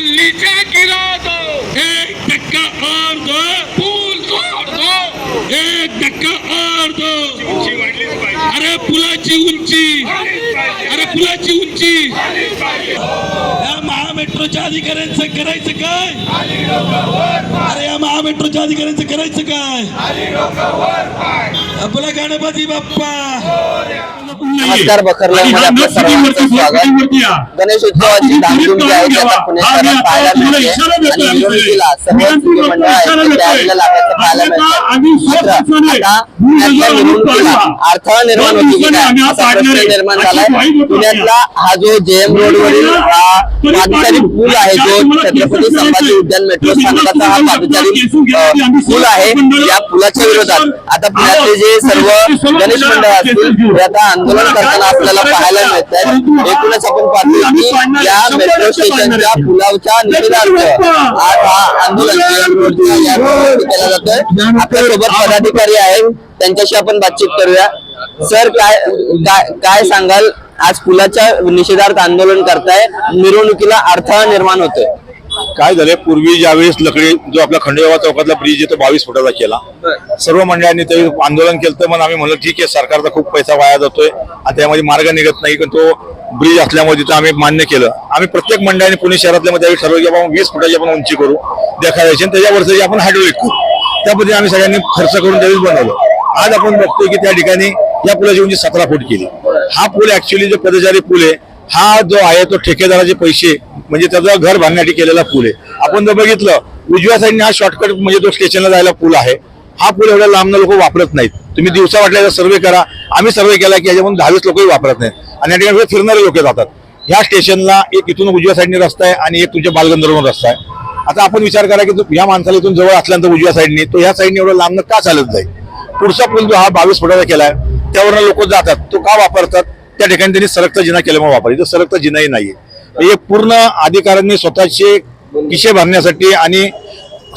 नीचे गिरा दो। एक धक्का और दो। पुल तोड़ दो। एक धक्का और दो। अरे पुलाची उंची। अरे पुलाची उंची। या महामेट्रोच्या अधिकाऱ्यांचं करायचं काय? अरे या महामेट्रोच्या अधिकाऱ्यांचं करायचं काय? आपला गणपती बाप्पा. नमस्कार बखरला स्वागत। गणेश उत्सवाची धामधूम जी आहे आता पाहायला मिळते आणि निवडणुकीला सर्व मंडळ आहेत तयारीला लागायचं पाहायला मिळते आता अडथळा निर्माण होती की काय असा प्रश्न निर्माण झालाय पुण्यातला हा जो जेएम रोडवरील हा पादचारी पूल आहे जो छत्रपती संभाजी उद्यान मेट्रो स्थानकाचा हा पादचारी पूल आहे. या पुलाच्या विरोधात. आता पुण्यातले जे सर्व गणेश मंडळ असतील ते आता आंदोलन करताना आपल्याला पाहायला मिळत आहेत एकूणच आपण पाहतो की या मेट्रो स्टेशनच्या पुलावच्या निषेधार्थ आज हा आंदोलन केला जातोय. आपल्यासोबत पदाधिकारी आहेत. त्यांच्याशी आपण बातचीत करूया. सर काय काय काय सांगाल? आज पुलाच्या निषेधार्थ आंदोलन करताय. मिरवणुकीला अडथळा निर्माण होतोय. काय झालंय? पूर्वी ज्यावेळेस लकडी जो आपला खंडेबाबा चौकातला ब्रिज आहे तो बावीस फुटाचा केला. सर्व मंडळांनी ते आंदोलन केलं तर मग आम्ही म्हणलं ठीक आहे सरकारचा खूप पैसा वाया जातोय. आणि त्यामध्ये मार्ग निघत नाही पण तो ब्रिज असल्यामुळे तिथं आम्ही मान्य केलं. आम्ही प्रत्येक मंडळाने पुणे शहरातल्या मध्ये ठरवलं की आपण वीस फुटाची आपण उंची करू देखायची आणि त्याच्या वर्षाची आपण हायड्रोलिक करू त्या पद्धतीने आम्ही सगळ्यांनी खर्च करून त्यावेळेस बनवलं. आज आपण बघतोय की त्या ठिकाणी या पुलाची उंची सतरा फूट केली. हा पूल ऍक्च्युली जो पदचारी पूल आहे हा जो आहे तो ठेकेदाराचे पैसे म्हणजे त्याचा घर बांधण्यासाठी केलेला पूल आहे. आपण जर बघितलं उजव्या साईडने हा शॉर्टकट म्हणजे तो स्टेशनला जायला पूल आहे. हा पूल एवढ्या लांबनं लोक वापरत नाहीत. तुम्ही दिवसा वाटल्याचा सर्वे करा. आम्ही सर्वे केला की याच्यामधून दहावीस लोकही वापरत नाहीत. आणि या ठिकाणी फिरणारे लोक जातात. ह्या स्टेशनला एक इथून उजव्या साईडने रस्ता आहे आणि एक तुमच्या बालगंधर्व रस्ता आहे. आता आपण विचार करा की या ह्या माणसाला इथून जवळ असल्यानंतर उजव्या साईडने तो ह्या साईडने एवढं लांबनं का चालत जाईल? पुढचा पूल जो हा बावीस फुटाचा आहे त्यावरनं लोक जातात. तो का वापरतात? त्या ठिकाणी त्यांनी सरकता जिना केल्यामुळे वापर इथं सरकता जिनाही नाहीये. हे पूर्ण अधिकाऱ्यांनी स्वतःचे किशे भरण्यासाठी आणि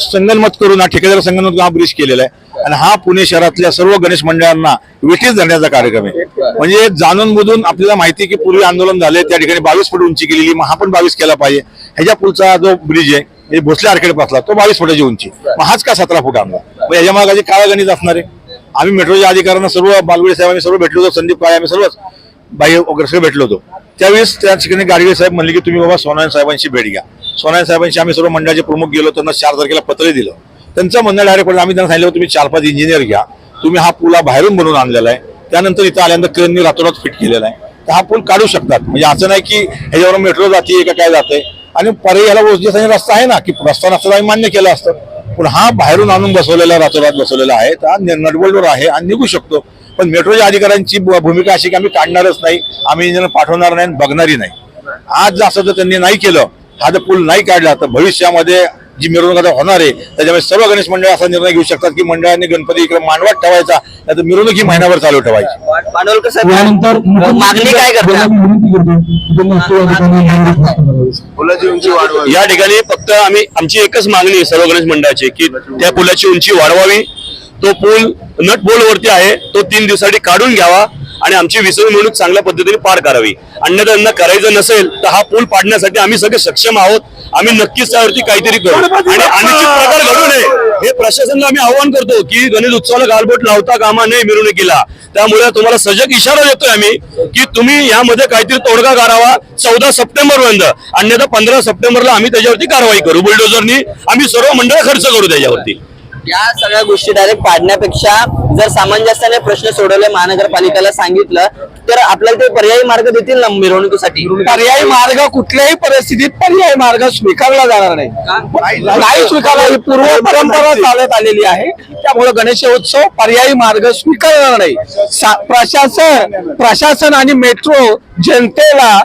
संगनमत करून हा ठेकेदार संगनमत हा ब्रिज केलेला आहे. आणि हा पुणे शहरातल्या सर्व गणेश मंडळांना विठीस धरण्याचा कार्यक्रम आहे. म्हणजे जाणून बुजून आपल्याला माहिती की पूर्वी आंदोलन झाले त्या ठिकाणी बावीस फूट उंची केलेली मग हा पण बावीस केला पाहिजे. ह्याच्या पुढचा जो ब्रिज आहे म्हणजे भोसले आर्केड पासला तो बावीस फुटाची उंची. मग हाच का सतरा फूट आणला? मग याच्या मागे काय गणित असणार आहे. आम्ही मेट्रोच्या अधिकाऱ्यांना सर्व बालगुडे साहेब आम्ही सर्व भेटलो होतो संदीप काळे आम्ही सर्वच. बाई वगैरे सगळं भेटलो होतो. त्यावेळेस त्या ठिकाणी गाडगे साहेब म्हणले की तुम्ही बाबा सोनायन साहेबांशी भेट घ्या. सोनायन साहेबांशी आम्ही सर्व मंडळाचे प्रमुख गेलो त्यांना चार तारखेला पत्र दिलं. त्यांचं म्हणणं डायरेक्ट आम्ही त्यांना सांगितलं तुम्ही चार पाच इंजिनियर घ्या. तुम्ही हा पुला बाहेरून बनवून आणलेला आहे. त्यानंतर इथं आल्यानंतर क्रेननी रातोरात फिट केलेला आहे. तर हा पूल काढू शकतात. म्हणजे असं नाही की ह्याच्यावर मेट्रो जाते का काय जाते आणि पर्याय ह्याला ओसजीसाठी रस्ता आहे ना की रस्ता नसताना आम्ही मान्य केलं असतं. पण हा बाहेरून आणून बसवलेला रातोरात बसवलेला आहे. तर हा नटबोल्डवर आहे आणि निघू शकतो. पण मेट्रोच्या अधिकाऱ्यांची भूमिका अशी की आम्ही काढणारच नाही आम्ही इंजिनियर पाठवणार नाही आणि बघणारही नाही. आज जर असं जर त्यांनी नाही केलं हा जर पूल नाही काढला तर भविष्यामध्ये जी मिरवणूक आता होणार आहे त्याच्यामुळे सर्व गणेश मंडळ असा निर्णय घेऊ शकतात की मंडळाने गणपती इकडे मांडवात ठेवायचा नाही तर मिरवणूक ही महिनाभर चालू ठेवायची. पाडवलकर सर यानंतर मागणी काय करता? पुलाची उंची वाढवावी. या ठिकाणी फक्त आम्ही आमची एकच मागणी आहे सर्व गणेश मंडळाची की त्या पुलाची उंची वाढवावी. तो पूल नट वरती आहे तो तीन दिवसासाठी काढून घ्यावा आणि आमची मिरवणूक चांगल्या पद्धतीने पार करावी. अन्यथा त्यांना करायचं नसेल तर हा पूल पाडण्यासाठी आम्ही सगळे सक्षम आहोत. आम्ही नक्कीच त्यावरती काहीतरी करू. आणि अनुचित प्रकार घडू नये. हे प्रशासनाला आम्ही आवाहन करतो की गणेश उत्सवाला गालबोट लावता कामा नये मिरवणुकीला. त्यामुळे तुम्हाला सजग इशारा देतोय आम्ही की तुम्ही यामध्ये काहीतरी तोडगा काढावा चौदा सप्टेंबर पर्यंत अन्यथा पंधरा सप्टेंबरला आम्ही त्याच्यावरती कारवाई करू. बुलडोझरनी आम्ही सर्व मंडळ खर्च करू त्याच्यावरती. या सगळ्या गोष्टी डायरेक्ट पाडण्यापेक्षा जर सामंजस्याने प्रश्न सोडवले महानगरपालिकेला सांगितलं तर आपल्याला ते पर्यायी मार्ग देतील ना मिरवणुकीसाठी? पर्यायी मार्ग कुठल्याही परिस्थितीत पर्यायी मार्ग स्वीकारला जाणार नाही. नाही स्वीकारला पूर्व परंपरा चालत आलेली आहे. त्यामुळे गणेशोत्सव पर्यायी मार्ग स्वीकारणार नाही. प्रशासन प्रशासन आणि मेट्रो जनतेला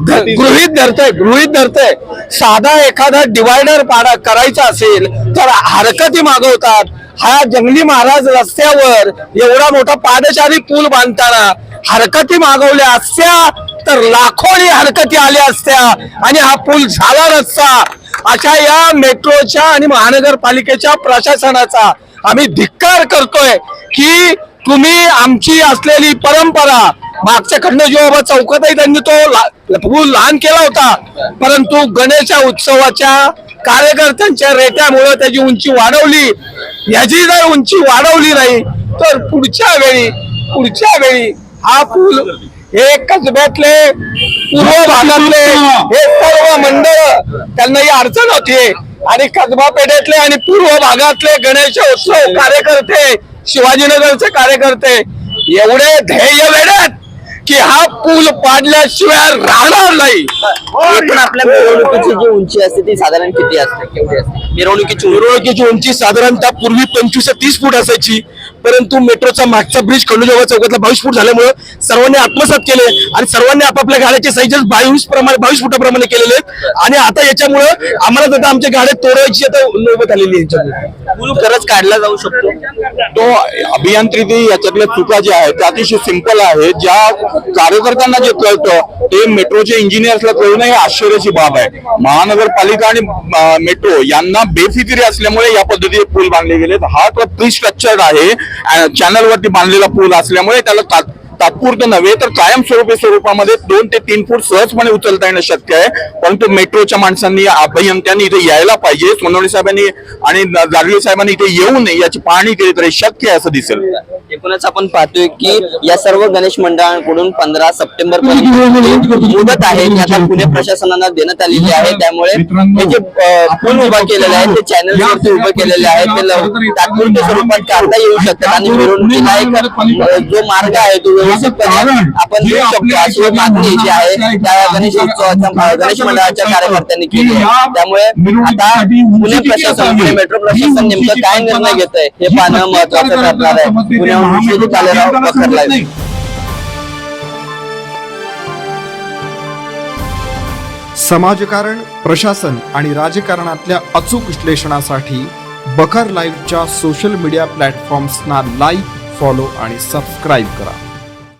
गृहित धरतय गृहित धरतय. साधा एखादा डिवायडर पाडा करायचा असेल तर हरकती मागवतात. हा जंगली महाराज रस्त्यावर एवढा मोठा पादचारी पूल बांधताना हरकती मागवल्या असत्या तर लाखोनी हरकती आल्या असत्या. आणि हा पूल झाला नसता. अशा या मेट्रोच्या आणि महानगरपालिकेच्या प्रशासनाचा आम्ही धिक्कार करतोय की तुम्ही आमची असलेली परंपरा मागच्या खंडोजीबाबा चौकातही त्यांनी तो पूल लहान केला होता. परंतु गणेशा उत्सवाच्या कार्यकर्त्यांच्या रेट्यामुळे त्याची उंची वाढवली. याची जर उंची वाढवली नाही तर पुढच्या वेळी पुढच्या वेळी हा पूल हे कसब्यातले पूर्व भागातले हे सर्व मंडळ त्यांना ही अडचण होती. आणि कसबा पेठेतले आणि पूर्व भागातले गणेश उत्सव कार्यकर्ते शिवाजीनगरचे कार्यकर्ते एवढे ध्येय वेड्यात. की हा पूल पाडल्याशिवाय राहणार नाही. एकूण आपल्या मिरवणुकीची जी उंची असते ती साधारण किती असते? केवढी असते? मिरवणुकीची उंची. मिरवणुकीची उंची साधारणतः पूर्वी पंचवीस ते तीस फूट असायची. परंतु मेट्रोचा मागचा ब्रिज खंडोजेवा चौकातला बावीस फूट झाल्यामुळे सर्वांनी आत्मसात केले आणि सर्वांनी आपापल्या गाड्याचे साईजेस बावीस प्रमाणे बावीस फुटाप्रमाणे केलेले आहेत. आणि आता याच्यामुळे आम्हाला आता आमच्या गाड्या तोडायची आता नोबत आलेली आहे याच्यामुळे. पूल खरंच काढला जाऊ शकतो. तो अभियांत्रिकी याच्यातल्या चुका ज्या आहेत त्या अतिशय सिंपल आहेत. ज्या कार्यकर्त्यांना जे कळतं ते मेट्रोचे इंजिनियर्सला कळणं ही आश्चर्याची बाब आहे. महानगरपालिका आणि मेट्रो यांना बेफिकिरी असल्यामुळे या पद्धतीचे पूल बांधले गेलेत. हा तो प्री स्ट्रक्चर्ड आहे चॅनलवरती बांधलेला पूल असल्यामुळे त्याला तात्पुरतं नव्हे तर कायमस्वरूपी स्वरूपामध्ये दोन ते तीन फूट सहजपणे उचलता येणं शक्य आहे. परंतु मेट्रोच्या माणसांनी अभियंत्यांनी इथे यायला पाहिजे. सोनवणे साहेबांनी आणि जागले साहेबांनी इथे येऊ नये याची पाहणी केली तर शक्य आहे असं दिसेल. एकूणच आपण पाहतोय की या सर्व गणेश मंडळांकडून पंधरा सप्टेंबर पर्यंत मुदत आहे आता पुणे प्रशासनाला देण्यात आलेली आहे. त्यामुळे हे जे पूल उभा केलेले आहे ते चॅनल वरती उभे केलेले आहेत ते तात्पुरत्या स्वरूपात काढता येऊ शकतात आणि मिरवणुकीला एक अ, जो मार्ग आहे तो आपण देऊ शकतो. अशी एक मागणी जी आहे त्या गणेश उत्सवाच्या गणेश मंडळाच्या कार्यकर्त्यांनी केली आहे. त्यामुळे आता पुणे प्रशासन पुणे मेट्रो प्रशासन नेमकं काय निर्णय घेत आहे? हे पाहणं महत्वाचं ठरणार आहे. पुण्याहून समाजकारण प्रशासन आणि राजकारणातल्या अचूक विश्लेषणासाठी बखर लाईव्हच्या सोशल मीडिया प्लॅटफॉर्म्सना लाईक फॉलो आणि सबस्क्राईब करा.